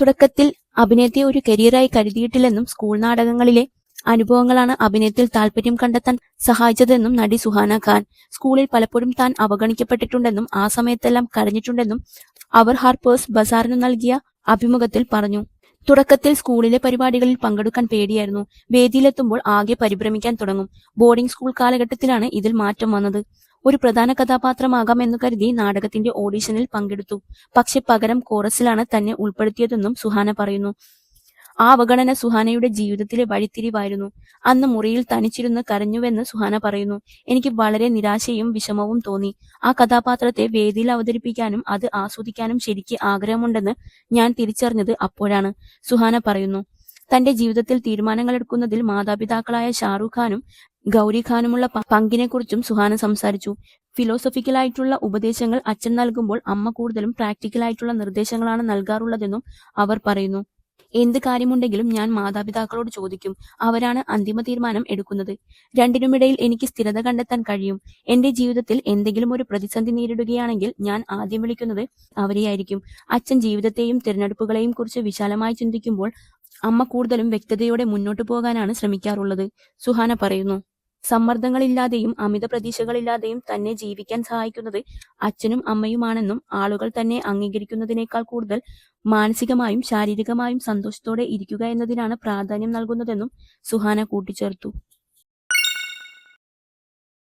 തുടക്കത്തിൽ അഭിനയത്തെ ഒരു കരിയറായി കരുതിയിട്ടില്ലെന്നും സ്കൂൾ നാടകങ്ങളിലെ അനുഭവങ്ങളാണ് അഭിനയത്തിൽ താല്പര്യം കണ്ടെത്താൻ സഹായിച്ചതെന്നും നടി സുഹാന ഖാൻ സ്കൂളിൽ പലപ്പോഴും താൻ അവഗണിക്കപ്പെട്ടിട്ടുണ്ടെന്നും ആ സമയത്തെല്ലാം കരഞ്ഞിട്ടുണ്ടെന്നും അവർ ഹാർപ്പേഴ്സ് ബസാറിന് നൽകിയ അഭിമുഖത്തിൽ പറഞ്ഞു. തുടക്കത്തിൽ സ്കൂളിലെ പരിപാടികളിൽ പങ്കെടുക്കാൻ പേടിയായിരുന്നു. വേദിയിലെത്തുമ്പോൾ ആകെ പരിഭ്രമിക്കാൻ തുടങ്ങും. ബോർഡിംഗ് സ്കൂൾ കാലഘട്ടത്തിലാണ് ഇതിൽ മാറ്റം വന്നത്. ഒരു പ്രധാന കഥാപാത്രമാകാം എന്ന് കരുതി നാടകത്തിന്റെ ഓഡിഷനിൽ പങ്കെടുത്തു. പക്ഷെ പകരം കോറസിലാണ് തന്നെ ഉൾപ്പെടുത്തിയതെന്നും സുഹാന പറയുന്നു. ആ അവഗണന സുഹാനയുടെ ജീവിതത്തിലെ വഴിത്തിരിവായിരുന്നു. അന്ന് മുറിയിൽ തനിച്ചിരുന്ന് കരഞ്ഞുവെന്ന് സുഹാന പറയുന്നു. എനിക്ക് വളരെ നിരാശയും വിഷമവും തോന്നി. ആ കഥാപാത്രത്തെ വേദിയിൽ അവതരിപ്പിക്കാനും അത് ആസ്വദിക്കാനും ശരിക്ക് ആഗ്രഹമുണ്ടെന്ന് ഞാൻ തിരിച്ചറിഞ്ഞത് അപ്പോഴാണ് സുഹാന പറയുന്നു. തന്റെ ജീവിതത്തിൽ തീരുമാനങ്ങൾ എടുക്കുന്നതിൽ മാതാപിതാക്കളായ ഷാറൂഖ് ഖാനും ഗൗരി ഖാനുമുള്ള പങ്കിനെക്കുറിച്ചും സുഹാന സംസാരിച്ചു. ഫിലോസഫിക്കലായിട്ടുള്ള ഉപദേശങ്ങൾ അച്ഛൻ നൽകുമ്പോൾ അമ്മ കൂടുതലും പ്രാക്ടിക്കലായിട്ടുള്ള നിർദ്ദേശങ്ങളാണ് നൽകാറുള്ളതെന്നും അവർ പറയുന്നു. എന്ത് കാര്യമുണ്ടെങ്കിലും ഞാൻ മാതാപിതാക്കളോട് ചോദിക്കും. അവരാണ് അന്തിമ തീരുമാനം എടുക്കുന്നത്. രണ്ടിനുമിടയിൽ എനിക്ക് സ്ഥിരത കണ്ടെത്താൻ കഴിയും. എന്റെ ജീവിതത്തിൽ എന്തെങ്കിലും ഒരു പ്രതിസന്ധി നേരിടുകയാണെങ്കിൽ ഞാൻ ആദ്യം വിളിക്കുന്നത് അവരെയായിരിക്കും. അച്ഛൻ ജീവിതത്തെയും തിരഞ്ഞെടുപ്പുകളെയും കുറിച്ച് വിശാലമായി ചിന്തിക്കുമ്പോൾ അമ്മ കൂടുതലും വ്യക്തതയോടെ മുന്നോട്ടു പോകാനാണ് ശ്രമിക്കാറുള്ളത്. സുഹാന പറയുന്നു. സമ്മർദ്ദങ്ങളില്ലാതെയും അമിത പ്രതീക്ഷകളില്ലാതെയും തന്നെ ജീവിക്കാൻ സഹായിക്കുന്നത് അച്ഛനും അമ്മയുമാണെന്നും ആളുകൾ തന്നെ അംഗീകരിക്കുന്നതിനേക്കാൾ കൂടുതൽ മാനസികമായും ശാരീരികമായും സന്തോഷത്തോടെ ഇരിക്കുക എന്നതിനാണ് പ്രാധാന്യം നൽകുന്നതെന്നും സുഹാന കൂട്ടിച്ചേർത്തു.